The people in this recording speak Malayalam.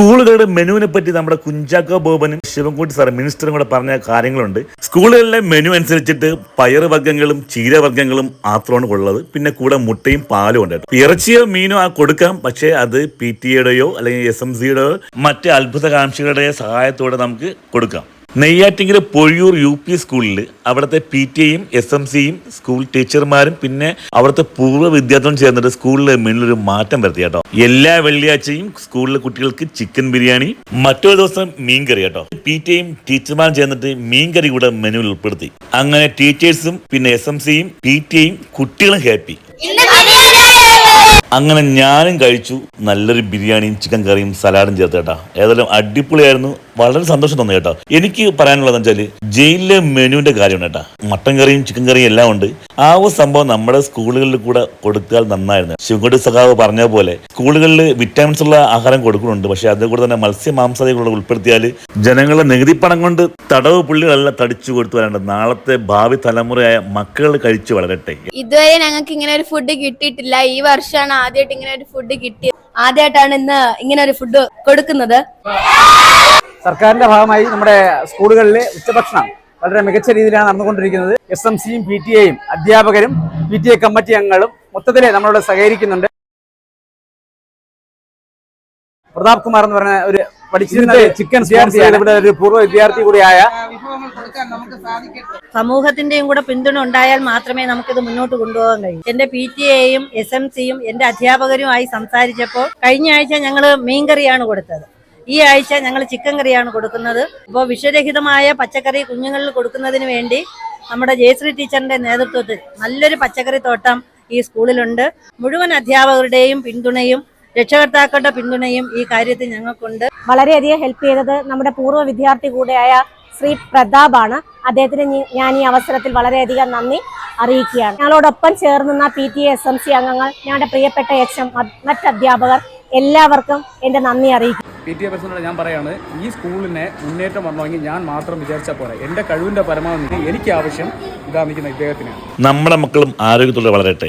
സ്കൂളുകളുടെ മെനുവിനെ പറ്റി നമ്മുടെ കുഞ്ചാക്കോ ബോബനും ശിവൻകുട്ടി സാർ മിനിസ്റ്ററും കൂടെ പറഞ്ഞ കാര്യങ്ങളുണ്ട്. സ്കൂളുകളിലെ മെനു അനുസരിച്ചിട്ട് പയറുവർഗങ്ങളും ചീരവർഗങ്ങളും മാത്രമാണ് ഉള്ളത്. പിന്നെ കൂടെ മുട്ടയും പാലും ഉണ്ട് ഇറച്ചിയോ മീനോ ആ കൊടുക്കാം. പക്ഷേ അത് പി ടി എയുടെയോ അല്ലെങ്കിൽ എസ് എം സിയുടെയോ മറ്റ് അത്ഭുതകാംക്ഷികളുടെയോ സഹായത്തോടെ നമുക്ക് കൊടുക്കാം. നെയ്യാറ്റിങ്കര പൊഴിയൂർ യു പി സ്കൂളിൽ അവിടുത്തെ പി ടി എയും എസ് എം സിയും സ്കൂൾ ടീച്ചർമാരും പിന്നെ അവിടുത്തെ പൂർവ വിദ്യാർത്ഥികളും ചേർന്നിട്ട് സ്കൂളിലെ മെനുവിൽ മാറ്റം വരുത്തി കേട്ടോ. എല്ലാ വെള്ളിയാഴ്ചയും സ്കൂളിലെ കുട്ടികൾക്ക് ചിക്കൻ ബിരിയാണി മറ്റൊരു ദിവസം മീൻകറി കേട്ടോ. പി ടി എയും ടീച്ചർമാരും ചേർന്നിട്ട് മീൻകറി കൂടെ മെനുവിൽ ഉൾപ്പെടുത്തി. അങ്ങനെ ടീച്ചേഴ്സും പിന്നെ എസ് എം സിയും പി ടി എയും കുട്ടികളും ഹാപ്പി. അങ്ങനെ ഞാനും കഴിച്ചു. നല്ലൊരു ബിരിയാണിയും ചിക്കൻ കറിയും സലാഡും ചേർത്ത് കേട്ടോ. ഏതായാലും അടിപൊളിയായിരുന്നു. വളരെ സന്തോഷം തോന്നുന്നു കേട്ടോ. എനിക്ക് പറയാനുള്ളത് വെച്ചാൽ ജയിലിലെ മെനുവിന്റെ കാര്യമാണ് കേട്ടോ. മട്ടൻ കറിയും ചിക്കൻ കറിയും എല്ലാം ഉണ്ട്. ആ ഒരു സംഭവം നമ്മുടെ സ്കൂളുകളിൽ കൂടെ കൊടുത്താൽ നന്നായിരുന്നു. ശിവൻകുട്ടി സഖാവ് പറഞ്ഞ പോലെ സ്കൂളുകളിൽ വിറ്റാമിൻസ് ഉള്ള ആഹാരം കൊടുക്കുന്നുണ്ട്. പക്ഷെ അതേ കൂടെ തന്നെ മത്സ്യ മാംസാദികളുടെ ഉൾപ്പെടുത്തിയാൽ ജനങ്ങളെ നികുതി പണം കൊണ്ട് തടവ് പുള്ളികളെല്ലാം തടിച്ചു കൊടുത്തു വരാനുണ്ട് നാളത്തെ ഭാവി തലമുറയായ മക്കൾ കഴിച്ചു വളരട്ടെ. ഇതുവരെ ഞങ്ങൾക്ക് ഇങ്ങനെ ഒരു ഫുഡ് കിട്ടിയിട്ടില്ല. ഈ വർഷമാണ് ആദ്യമായിട്ട് ഇങ്ങനെ ഒരു ഫുഡ് കിട്ടിയത്. ആദ്യമായിട്ടാണ് ഇന്ന് ഇങ്ങനെ ഒരു ഫുഡ് കൊടുക്കുന്നത്. സർക്കാരിന്റെ ഭാഗമായി നമ്മുടെ സ്കൂളുകളിലെ ഉച്ചഭക്ഷണം വളരെ മികച്ച രീതിയിലാണ് നടന്നുകൊണ്ടിരിക്കുന്നത്. എസ് എം സിയും പി ടി എയും അധ്യാപകരും പി ടി എ കമ്മിറ്റി അംഗങ്ങളും മൊത്തത്തിലെ നമ്മളോട് സഹകരിക്കുന്നുണ്ട്. പ്രതാപ് കുമാർ എന്ന് പറഞ്ഞ ഒരു പഠിച്ചിരുന്ന ചിക്കൻ വിദ്യാർത്ഥിയാണ്. ഇവിടെ ഒരു പൂർവ വിദ്യാർത്ഥി കൂടിയായ സമൂഹത്തിന്റെയും കൂടെ പിന്തുണ ഉണ്ടായാൽ മാത്രമേ നമുക്കിത് മുന്നോട്ട് കൊണ്ടുപോകാൻ കഴിയൂ. എന്റെ പി ടി എയും എസ് എം സിയും എന്റെ അധ്യാപകരുമായി സംസാരിച്ചപ്പോൾ കഴിഞ്ഞ ആഴ്ച ഞങ്ങൾ മീൻകറിയാണ് കൊടുത്തത്. ഈ ആഴ്ച ഞങ്ങൾ ചിക്കൻ കറിയാണ് കൊടുക്കുന്നത്. ഇപ്പോൾ വിഷരഹിതമായ പച്ചക്കറി കുഞ്ഞുങ്ങളിൽ കൊടുക്കുന്നതിന് വേണ്ടി നമ്മുടെ ജയശ്രീ ടീച്ചറിന്റെ നേതൃത്വത്തിൽ നല്ലൊരു പച്ചക്കറി തോട്ടം ഈ സ്കൂളിലുണ്ട്. മുഴുവൻ അധ്യാപകരുടെയും പിന്തുണയും രക്ഷകർത്താക്കളുടെ പിന്തുണയും ഈ കാര്യത്തിൽ ഞങ്ങൾക്കുണ്ട്. വളരെയധികം ഹെൽപ്പ് ചെയ്തത് നമ്മുടെ പൂർവ വിദ്യാർത്ഥി കൂടെയായ ശ്രീ പ്രതാപാണ്. അദ്ദേഹത്തിന് ഞാൻ ഈ അവസരത്തിൽ വളരെയധികം നന്ദി അറിയിക്കുകയാണ്. ഞങ്ങളോടൊപ്പം ചേർന്നുന്ന P T S M C അംഗങ്ങൾ ഞങ്ങളുടെ പ്രിയപ്പെട്ട എച്ച് എം മറ്റധ്യാപകർ എല്ലാവർക്കും എന്റെ നന്ദി അറിയിക്കുന്നു പി ടി എ പ്രസിഡന്റ് ഞാൻ പറയാണ് ഈ സ്കൂളിനെ മുന്നേറ്റം വരണമെങ്കിൽ ഞാൻ മാത്രം വിചാരിച്ചാൽ പോരാ. എന്റെ കഴിവിന്റെ പരമാവധി എനിക്ക് ആവശ്യം ഇതാ നിൽക്കുന്ന ഇദ്ദേഹത്തിന് നമ്മുടെ മക്കളും ആരോഗ്യത്തോടെ വളരട്ടെ.